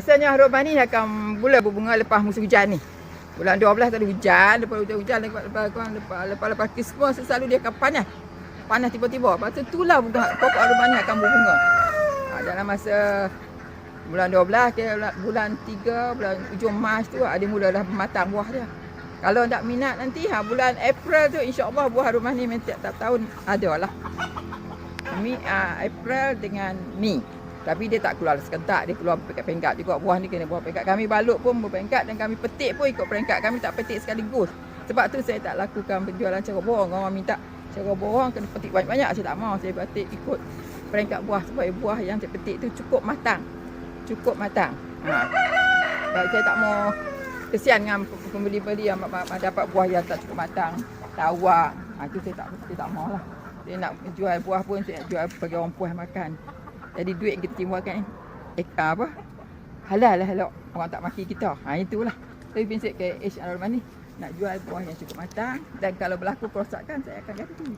Biasanya harupan ni akan mula berbunga lepas musim hujan ni. Bulan 12 tak ada hujan, lepas hujan hujan lepas lepas lepas lepas, lepas, lepas Christmas selalu dia akan panas. Panas tiba-tiba. Lepas tu itulah bunga pokok harupan ni akan berbunga. Ha, dalam masa bulan 12 ke bulan, bulan 3 bulan hujung Mac tu ada mulalah bermatang buah dia. Kalau tak minat nanti ha bulan April tu insya-Allah buah harupan ni memang tiap tahun ada lah. Mi uh, April dengan Mei. Tapi dia tak keluar sekentak, dia keluar peringkat-peringkat juga. Buah ni kena buah peringkat. Kami balut pun berperingkat dan kami petik pun ikut peringkat. Kami tak petik sekaligus. Sebab tu saya tak lakukan penjualan cara borong. Orang minta cara borong kena petik banyak-banyak. Saya tak mau. Saya petik ikut peringkat buah. Supaya buah yang saya petik tu cukup matang. Cukup matang. Ha. Saya tak mau kesian dengan pembeli-pembeli yang dapat buah yang tak cukup matang. Tawar. Ha, itu saya tak, saya tak mau lah. Saya nak jual buah pun saya nak jual bagi orang puas makan. Jadi duit kita timbulkan eh, apa? Halal lah kalau orang tak maki kita. Ha itulah. Tapi prinsip ke HR ni nak jual buah yang cukup matang dan kalau berlaku kerosakan saya akan ganti.